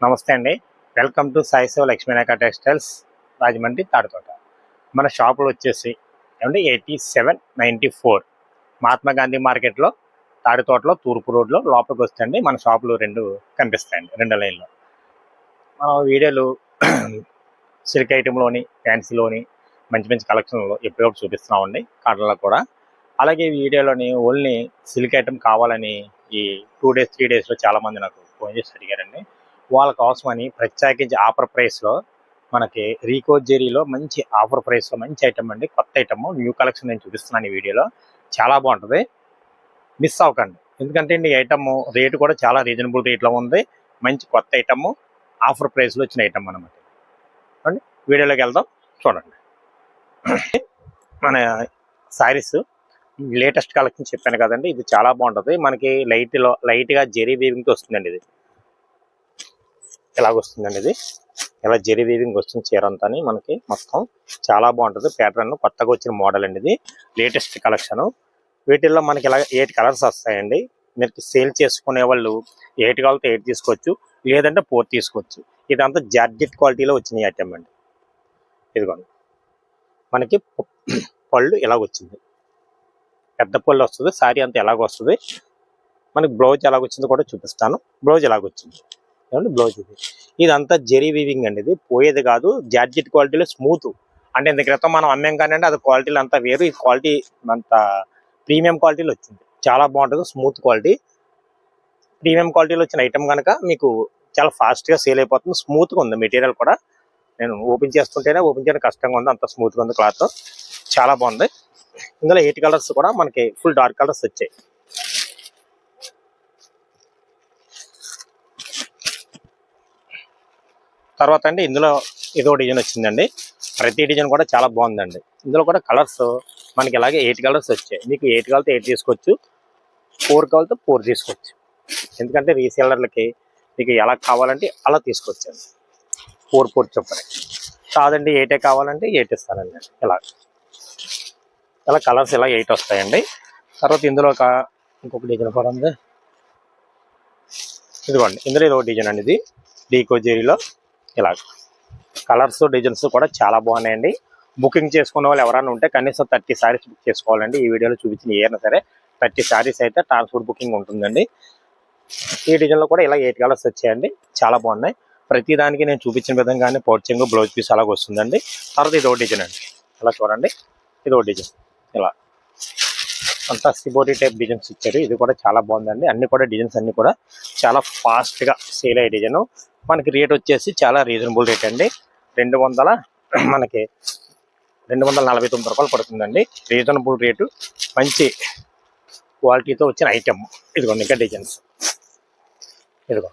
నమస్తే అండి. Welcome to Saishiva Lakshminayaka textiles Rajahmundry Thadithota. మన షాపులు వచ్చేసి ఏమంటే eighty seven ninety four. Mahatma Gandhi మార్కెట్లో తాడితోటలో తూర్పు రోడ్లో లోపలికి వస్తాయండి మన షాపులు రెండు కనిపిస్తాయండి రెండు లైన్లో. మన వీడియోలు సిల్క్ ఐటెంలోని ఫ్యాన్సీలోని మంచి మంచి కలెక్షన్లో ఎప్పటికప్పుడు చూపిస్తున్నామండి కాటన్లో కూడా. అలాగే వీడియోలోని ఓన్లీ సిల్క్ ఐటెం కావాలని ఈ టూ డేస్ త్రీ డేస్లో చాలామంది నాకు ఫోన్ చేసి అడిగారండి. వాళ్ళ కోసమని ప్రత్యేకించి ఆఫర్ ప్రైస్లో మనకి రీకో జెరీలో మంచి ఆఫర్ ప్రైస్లో మంచి ఐటమ్ అండి. కొత్త ఐటమ్ న్యూ కలెక్షన్ నేను చూపిస్తున్నాను ఈ వీడియోలో. చాలా బాగుంటుంది. మిస్ అవ్వకండి. ఎందుకంటే ఈ ఐటమ్ రేటు కూడా చాలా రీజనబుల్ రేట్లో ఉంది. మంచి కొత్త ఐటమ్ ఆఫర్ ప్రైస్లో వచ్చిన ఐటమ్ అనమాట అండి వీడియోలోకి వెళ్దాం. చూడండి. మన శారీస్ లేటెస్ట్ కలెక్షన్ చెప్పాను కదండి. ఇది చాలా బాగుంటుంది. మనకి లైట్లో లైట్గా జెరీ బీవింగ్తో వస్తుందండి ఇది. ఇలాగొస్తుందండి ఇది ఇలా జెరీ వీవింగ్ వస్తుంది చీర అంతా మనకి మొత్తం చాలా బాగుంటుంది. ప్యాటర్న్ కొత్తగా వచ్చిన మోడల్ అండి ఇది. లేటెస్ట్ కలెక్షన్ వీటిల్లో మనకి ఇలా ఎయిట్ కలర్స్ వస్తాయండి. మీరు సేల్ చేసుకునే వాళ్ళు ఎయిట్ కావాలంటే ఎయిట్ తీసుకోవచ్చు. లేదంటే ఫోర్ తీసుకోవచ్చు. ఇదంతా జార్జెట్ క్వాలిటీలో వచ్చినాయి ఐటమ్ అండి. ఇదిగోండి. మనకి పళ్ళు ఇలాగ వచ్చింది పెద్ద పళ్ళు వస్తుంది. సారీ అంతా ఎలాగ వస్తుంది మనకి బ్లౌజ్ ఎలాగొచ్చిందో కూడా చూపిస్తాను. బ్లౌజ్ ఎలాగొచ్చింది? ఏమంటే బ్లౌజ్ ఇది ఇదంతా జెరీ వీవింగ్ అండి ఇది. పోయేది కాదు జార్జెట్ క్వాలిటీలో స్మూత్ అంటే ఇంత క్రితం మనం అమ్మాం కానీ అది క్వాలిటీలో అంతా వేరు. ఈ క్వాలిటీ అంత ప్రీమియం క్వాలిటీలో వచ్చింది. చాలా బాగుంటుంది స్మూత్ క్వాలిటీ ప్రీమియం క్వాలిటీలో వచ్చిన ఐటమ్ కనుక మీకు చాలా ఫాస్ట్గా సేల్ అయిపోతుంది. స్మూత్గా ఉంది మెటీరియల్ కూడా. నేను ఓపెన్ చేస్తుంటేనే ఓపెన్ చేయడం కష్టంగా ఉంది. అంత స్మూత్గా ఉంది క్లాత్ చాలా బాగుంది. ఇందులో ఎయిట్ కలర్స్ కూడా మనకి ఫుల్ డార్క్ కలర్స్ వచ్చాయి. తర్వాత అండి ఇందులో ఇదో డిజైన్ వచ్చిందండి. ప్రతి డిజైన్ కూడా చాలా బాగుందండి. ఇందులో కూడా కలర్స్ మనకి ఇలాగే ఎయిట్ కలర్స్ వచ్చాయి. మీకు ఎయిట్ కావాలతో ఎయిట్ తీసుకోవచ్చు. ఫోర్ కావాలతో ఫోర్ తీసుకోవచ్చు. ఎందుకంటే రీసెలర్లకి మీకు ఎలా కావాలంటే అలా తీసుకోవచ్చండి. ఫోర్ ఫోర్ చొప్పున. కాదండి ఎయిటే కావాలంటే ఎయిట్ ఇస్తానండి ఇలా. ఇలా కలర్స్ ఇలా ఎయిట్ వస్తాయండి. తర్వాత ఇందులో ఒక ఇంకొక డిజైన్ కూడా ఉంది. ఇదిగోండి ఇందులో ఇది ఒక డిజైన్ అండి ఇది. డీకో ఇలా కలర్స్ డిజైన్స్ కూడా చాలా బాగున్నాయండి. బుకింగ్ చేసుకున్న వాళ్ళు ఎవరైనా ఉంటే కనీసం థర్టీ శారీస్ బుక్ చేసుకోవాలండి. ఈ వీడియోలో చూపించిన ఏదైనా సరే థర్టీ శారీస్ అయితే ట్రాన్స్పోర్ట్ బుకింగ్ ఉంటుందండి. ఈ డిజైన్లో కూడా ఇలా ఎయిట్ కలర్స్ వచ్చాయండి. చాలా బాగున్నాయి. ప్రతి దానికి నేను చూపించిన విధంగానే పౌచింగ్ బ్లౌజ్ పీస్ అలాగ వస్తుందండి. తర్వాత ఇది ఒక డిజైన్ అండి. ఇలా చూడండి. ఇది ఒక డిజైన్. ఇలా. అంతా సిబోటీ టైప్ డిజైన్స్ ఇచ్చారు. ఇది కూడా చాలా బాగుందండి. అన్ని కూడా డిజైన్స్ అన్ని కూడా చాలా ఫాస్ట్గా సేల్ అయ్యే డిజైన్. మనకి రేట్ వచ్చేసి చాలా రీజనబుల్ రేట్ అండి. రెండు వందల మనకి రెండు వందల నలభై తొమ్మిది రూపాయలు పడుతుందండి. రీజనబుల్ రేటు మంచి క్వాలిటీతో వచ్చిన ఐటమ్ ఇదిగోండి ఇంకా డిజైన్స్ ఇదిగో.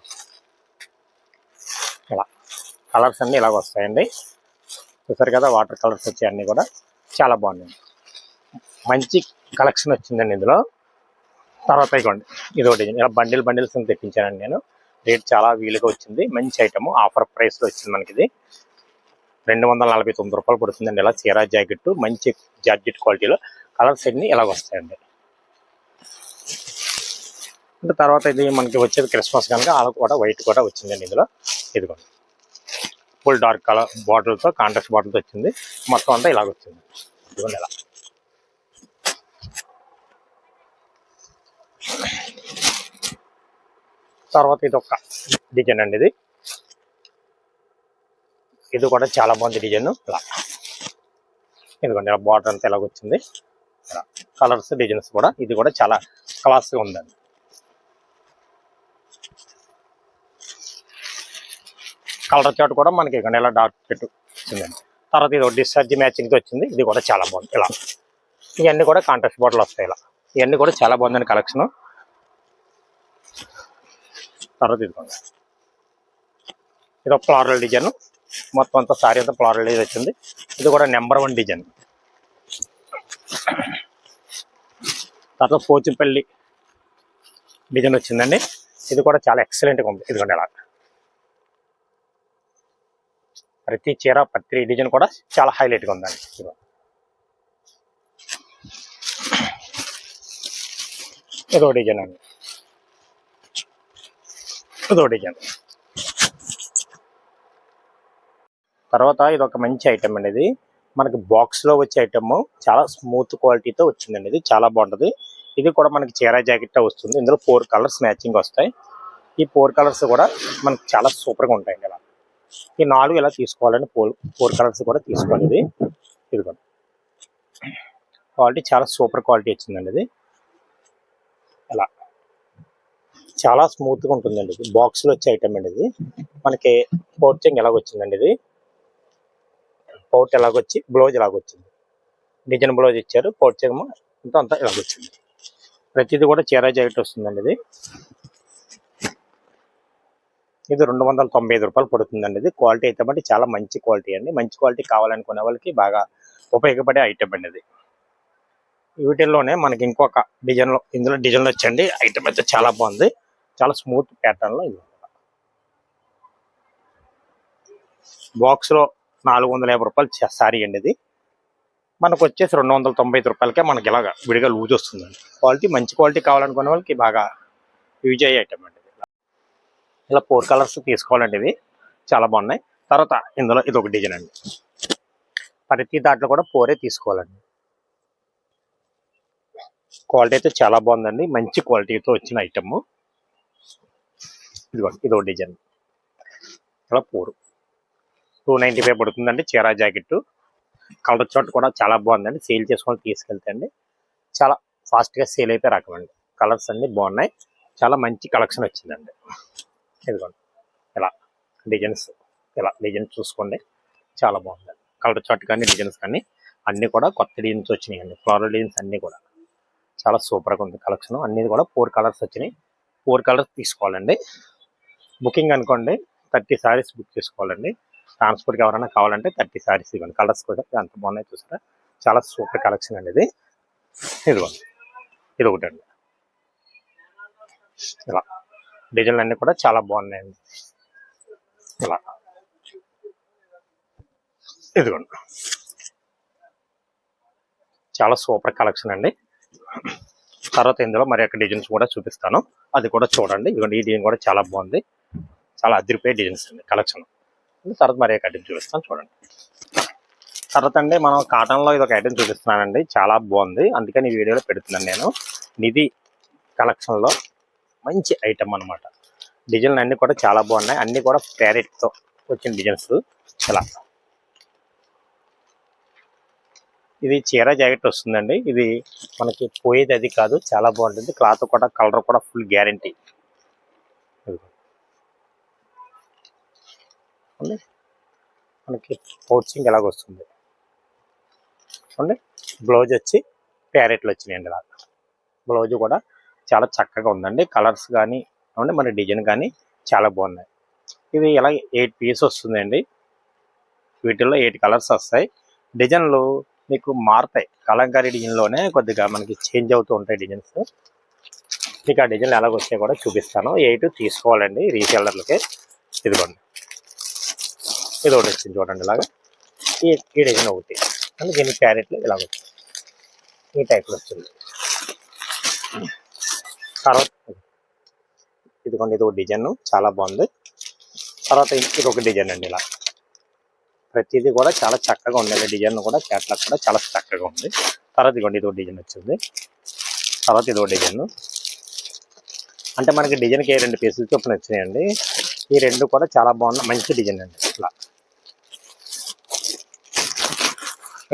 ఇలా. కలర్స్ అన్నీ ఇలాగ వస్తాయండి. చూసారు కదా వాటర్ కలర్స్ వచ్చాయన్నీ కూడా. చాలా బాగున్నాయి. మంచి కలెక్షన్ వచ్చిందండి ఇందులో. తర్వాత ఇదిగోండి. ఇది డిజైన్ ఇలా బండిల్ బండిల్స్ తెప్పించానండి నేను. రేట్ చాలా వీలుగా వచ్చింది. మంచి ఐటమ్ ఆఫర్ ప్రైస్లో వచ్చింది మనకి ఇది. రెండు వందల నలభై తొమ్మిది రూపాయలు పడుతుందండి ఇలా చీరా జాకెట్ మంచి జాకెట్ క్వాలిటీలో కలర్స్ అన్ని ఇలాగ వస్తాయండి. అంటే తర్వాత ఇది మనకి వచ్చేది క్రిస్మస్ కనుక అలా కూడా వైట్ కూడా వచ్చిందండి ఇందులో. ఇదిగోండి. ఫుల్ డార్క్ కలర్ బాటిల్తో కాంట్రాక్ట్ బాటిల్తో వచ్చింది. మొత్తం అంతా ఇలాగ వచ్చింది. ఇదిగోండి ఇలా. తర్వాత ఇది ఒక డిజైన్ అండి ఇది. ఇది కూడా చాలా బాగుంది డిజైన్. ఇలా. ఇదిగోండి ఇలా బార్డర్ అంతా ఇలాగ వచ్చింది. ఇలా కలర్స్ డిజైన్స్ కూడా ఇది కూడా చాలా క్లాస్గా ఉందండి. కలర్ చాట్ కూడా మనకి ఇక్కడ ఇలా డార్క్ చెట్టు వచ్చిందండి. తర్వాత ఇది డిశ్చార్జ్ మ్యాచింగ్తో వచ్చింది. ఇది కూడా చాలా బాగుంది. ఇలా. ఇవన్నీ కూడా కాంట్రాక్ట్ బాటిల్ వస్తాయి ఇలా. ఇవన్నీ కూడా చాలా బాగుందండి కలెక్షన్. తర్వాత ఇదిగోండి. ఇది ఒక ఫ్లారల్ డిజైన్ మొత్తం అంతా సారీ అంతా ఫ్లారల్ డిజైన్ వచ్చింది. ఇది కూడా నెంబర్ వన్ డిజైన్ తర్వాత పోచింపల్లి డిజైన్ వచ్చిందండి. ఇది కూడా చాలా ఎక్సలెంట్గా ఉంది. ఇదిగోండి అలా. ప్రతి చీర ప్రతి డిజైన్ కూడా చాలా హైలైట్గా ఉందండి. ఇదిగో. ఇదో డిజైన్ అండి. ఇదో తర్వాత ఇది ఒక మంచి ఐటమ్ అండి ఇది. మనకి బాక్స్లో వచ్చే ఐటమ్ చాలా స్మూత్ క్వాలిటీతో వచ్చిందండి ఇది. చాలా బాగుంటది. ఇది కూడా మనకి చీర జాకెట్ వస్తుంది. ఇందులో ఫోర్ కలర్స్ మ్యాచింగ్ వస్తాయి. ఈ ఫోర్ కలర్స్ కూడా మనకి చాలా సూపర్గా ఉంటాయి ఇలా. ఈ నాలుగు ఇలా తీసుకోవాలని ఫోర్ ఫోర్ కలర్స్ కూడా తీసుకోవాలి ఇది. ఇదిగోండి. క్వాలిటీ చాలా సూపర్ క్వాలిటీ వచ్చిందండి ఇది ఇలా చాలా స్మూత్గా ఉంటుందండి. ఇది బాక్స్లో వచ్చే ఐటమ్ అండి ఇది. మనకి పౌచింగ్ ఎలాగొచ్చిందండి ఇది? పౌట్ ఎలాగొచ్చి బ్లౌజ్ ఎలాగొచ్చింది? డిజైన్ బ్లౌజ్ ఇచ్చారు పౌచింగ్ అంతా అంతా ఎలాగొచ్చింది? ప్రతిదీ కూడా చీర జాకెట్ వస్తుందండి ఇది. ఇది రెండు వందల తొంభై ఐదు రూపాయలు పడుతుందండి ఇది. క్వాలిటీ అయితే బట్టి చాలా మంచి క్వాలిటీ అండి. మంచి క్వాలిటీ కావాలనుకునే వాళ్ళకి బాగా ఉపయోగపడే ఐటమ్ అండి ఇది. వీటిల్లోనే మనకి ఇంకొక డిజైన్లో ఇందులో డిజైన్లు వచ్చండి ఐటమ్ అయితే చాలా బాగుంది. చాలా స్మూత్ ప్యాటర్న్లో ఇది బాక్స్లో నాలుగు వందల యాభై రూపాయలు సారీ అండి ఇది. మనకు వచ్చేసి రెండు వందల తొంభై ఐదు రూపాయలకే మనకి ఇలాగా విడిగా లూజ్ వస్తుందండి. క్వాలిటీ మంచి క్వాలిటీ కావాలనుకునే వాళ్ళకి బాగా యూజ్ అయ్యే ఐటమ్ అండి ఇది. ఇలా ఫోర్ కలర్స్ తీసుకోవాలండి ఇవి. చాలా బాగున్నాయి. తర్వాత ఇందులో ఇది ఒక డిజైన్ అండి. ప్రతి దాంట్లో కూడా ఫోరే తీసుకోవాలండి. క్వాలిటీ అయితే చాలా బాగుందండి. మంచి క్వాలిటీతో వచ్చిన ఐటమ్. ఇదిగోండి ఇదో డిజైన్. ఇలా పూర్ టూ నైంటీ ఫైవ్ పడుతుందండి చీరా జాకెట్ కలర్ చాట్ కూడా చాలా బాగుందండి. సేల్ చేసుకొని తీసుకెళ్తే అండి చాలా ఫాస్ట్గా సేల్ అయిపోయి రకం అండి కలర్స్ అన్ని బాగున్నాయి. చాలా మంచి కలెక్షన్ వచ్చిందండి. ఇదిగోండి ఇలా డిజైన్స్ ఇలా డిజైన్స్ చూసుకోండి. చాలా బాగుందండి. కలర్ చాట్ కానీ డిజైన్స్ కానీ అన్నీ కూడా కొత్త డిజైన్స్ వచ్చినాయండి ఫ్లోరల్ డిజైన్స్ అన్నీ కూడా. చాలా సూపర్గా ఉంది కలెక్షన్ అన్నీ కూడా ఫోర్ కలర్స్ వచ్చినాయి. ఫోర్ కలర్స్ తీసుకోవాలండి. బుకింగ్ అనుకోండి థర్టీ సారీస్ బుక్ చేసుకోవాలండి. ట్రాన్స్పోర్ట్కి ఎవరైనా కావాలంటే థర్టీ సారీస్ ఇవ్వండి. కలర్స్ కూడా అంత బాగున్నాయి చూసారా? చాలా సూపర్ కలెక్షన్ అండి ఇది. ఇదిగోండి. ఇది ఒకటి అండి. ఇలా. డిజైన్లు అన్నీ కూడా చాలా బాగున్నాయండి. ఇలా. ఇదిగోండి. చాలా సూపర్ కలెక్షన్ అండి. తర్వాత ఇందులో మరి యొక్క డిజైన్స్ కూడా చూపిస్తాను. అది కూడా చూడండి. ఇదిగోండి ఈ డిజైన్ కూడా చాలా బాగుంది. చాలా అదిరిపోయే డిజైన్స్ అండి కలెక్షన్ తర్వాత మరి యొక్క ఐటమ్ చూపిస్తాను చూడండి. తర్వాత అండి మనం కాటన్లో ఇది ఒక ఐటమ్ చూపిస్తున్నానండి చాలా బాగుంది. అందుకని ఈ వీడియోలో పెడుతున్నాను నేను. నిధి కలెక్షన్లో మంచి ఐటమ్ అన్నమాట. డిజైన్లు అన్నీ కూడా చాలా బాగున్నాయి. అన్నీ కూడా ప్యారెట్తో వచ్చిన డిజైన్స్ ఇలా ఇది చీర జాకెట్ వస్తుందండి. ఇది మనకి పోయేది అది కాదు చాలా బాగుంటుంది. క్లాత్ కూడా కలర్ కూడా ఫుల్ గ్యారంటీ మనకి పోర్చింగ్ ఎలాగ వస్తుంది చూడండి. బ్లౌజ్ వచ్చి ప్యారెట్లు వచ్చినాయండి ఇలా బ్లౌజ్ కూడా చాలా చక్కగా ఉందండి. కలర్స్ కానీ అవునండి మన డిజైన్ కానీ చాలా బాగున్నాయి. ఇది ఇలా ఎయిట్ పీస్ వస్తుందండి. వీటిల్లో ఎయిట్ కలర్స్ వస్తాయి. డిజైన్లు మీకు మారుతాయి. కలంకారీ డిజైన్లోనే కొద్దిగా మనకి చేంజ్ అవుతూ ఉంటాయి డిజైన్స్ మీకు ఆ డిజైన్లు ఎలాగొస్తాయి కూడా చూపిస్తాను. ఎయిట్ తీసుకోవాలండి. రీసెల్లర్లకి ఇదిగోండి. ఇది ఒకటి వచ్చింది చూడండి ఇలాగా. ఈ ఈ డిజైన్ ఒకటి అంటే దీని క్యారెట్లు ఇలాగ వచ్చింది ఈ టైప్లో వచ్చింది తర్వాత ఇదిగోండి ఇది ఒక డిజైన్ చాలా బాగుంది. తర్వాత ఇది ఒక డిజైన్ అండి ఇలా. ప్రతిదీ కూడా చాలా చక్కగా ఉందండి. డిజైన్ కూడా క్యాట్లాగ్ కూడా చాలా చక్కగా ఉంది. తర్వాత ఇదిగోండి ఇది ఒక డిజైన్ వచ్చింది. తర్వాత ఇది ఒక డిజైన్ అంటే మనకి డిజైన్కి ఏ రెండు పీసులు చొప్పున వచ్చినాయండి? ఈ రెండు కూడా చాలా బాగున్నాయి మంచి డిజైన్ అండి. ఇట్లా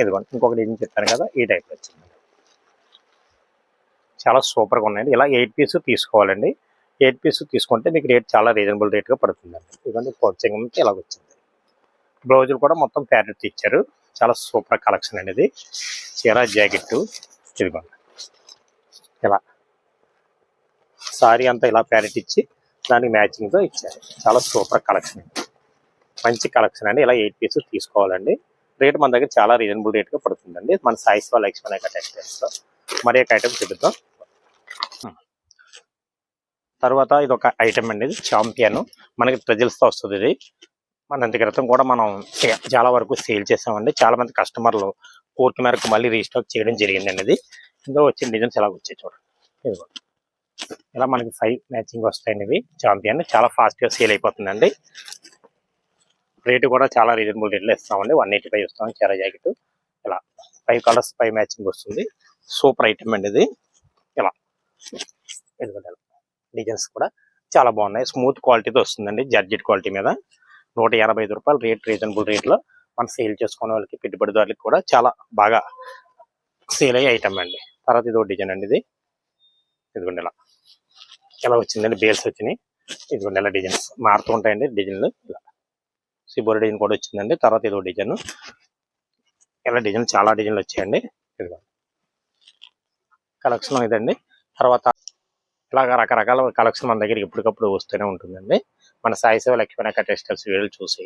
ఇదిగోండి ఇంకొక డిజైన్ చెప్పాను కదా ఈ టైప్ వచ్చింది. చాలా సూపర్గా ఉన్నాయండి. ఇలా ఎయిట్ పీస్ తీసుకోవాలండి. ఎయిట్ పీస్ తీసుకుంటే మీకు రేట్ చాలా రీజనబుల్ రేట్గా పడుతుందండి. ఇదిగోండి కోచింగ్ నుంచి ఇలా వచ్చింది. బ్లౌజులు కూడా మొత్తం ప్యారెట్ ఇచ్చారు. చాలా సూపర్ కలెక్షన్ అనేది. చీరా చీర జాకెట్ ఇదిగోండి. ఇలా. సారీ అంతా ఇలా ప్యారెట్ ఇచ్చి దానికి మ్యాచింగ్తో ఇచ్చారు. చాలా సూపర్ కలెక్షన్ మంచి కలెక్షన్ అండి. ఇలా ఎయిట్ పీసెస్ తీసుకోవాలండి. రేట్ మన దగ్గర చాలా రీజనబుల్ రేట్గా పడుతుందండి. మన సైజ్ వాళ్ళ ఎక్స్పెన్ టెక్స్టైల్స్లో మరి ఒక ఐటమ్ చూపిద్దాం. తర్వాత ఇది ఒక ఐటమ్ అండి. ఇది చాంపియన్ మనకి ప్రజలతో వస్తుంది ఇది. మన ఇంత క్రితం కూడా మనం చాలా వరకు సేల్ చేసామండి. చాలా మంది కస్టమర్లు కోరిక మేరకు మళ్ళీ రీస్టాక్ చేయడం జరిగిందండి ఇది. ఇందులో వచ్చిన డిజైన్స్ ఎలా వచ్చాయి చూడండి. ఇలా మనకి ఫైవ్ మ్యాచింగ్ వస్తాయండి ఇవి. చాంపియన్ చాలా ఫాస్ట్గా సేల్ అయిపోతుందండి. రేటు కూడా చాలా రీజనబుల్ రేట్లో ఇస్తామండి. వన్ ఎయిటీ ఫైవ్ ఇస్తాం చీర జాకెట్ ఇలా ఫైవ్ కలర్స్ ఫైవ్ మ్యాచింగ్ వస్తుంది. సూపర్ ఐటమ్ అండి ఇది. ఇలా ఎందుకంటే డిజైన్స్ కూడా చాలా బాగున్నాయి. స్మూత్ క్వాలిటీతో వస్తుందండి జర్జెట్ క్వాలిటీ మీద. నూట ఎనభై ఐదు రూపాయలు రేట్ రీజనబుల్ రేట్లో మనం సేల్ చేసుకునే వాళ్ళకి పెట్టుబడిదారులకి కూడా చాలా బాగా సేల్ అయ్యే ఐటమ్ అండి. తర్వాత ఇది డిజైన్ అండి ఇది. ఇదిగోండి ఇలా ఎలా వచ్చిందండి. బేల్స్ వచ్చినాయి. ఇదిగోండి ఇలా డిజైన్స్ మారుతూ ఉంటాయండి డిజైన్లు. ఇలా సిబోర్ డిజైన్ కూడా వచ్చిందండి. తర్వాత ఇదో డిజైన్. ఇలా డిజైన్ చాలా డిజైన్లు వచ్చాయండి. ఇదిగో కలెక్షన్ ఇదండి. తర్వాత ఇలాగ రకరకాల కలెక్షన్ మన దగ్గర ఎప్పటికప్పుడు వస్తూనే ఉంటుందండి. మన సాయి సేవ లక్ష్మీనాక టెక్స్టైల్స్ వీడియోలు చూసి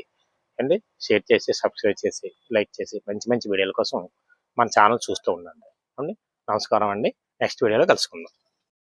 అండి షేర్ చేసి సబ్స్క్రైబ్ చేసి లైక్ చేసి మంచి మంచి వీడియోల కోసం మన ఛానల్ చూస్తూ ఉండండి. అండి నమస్కారం అండి. నెక్స్ట్ వీడియోలో కలుసుకుందాం.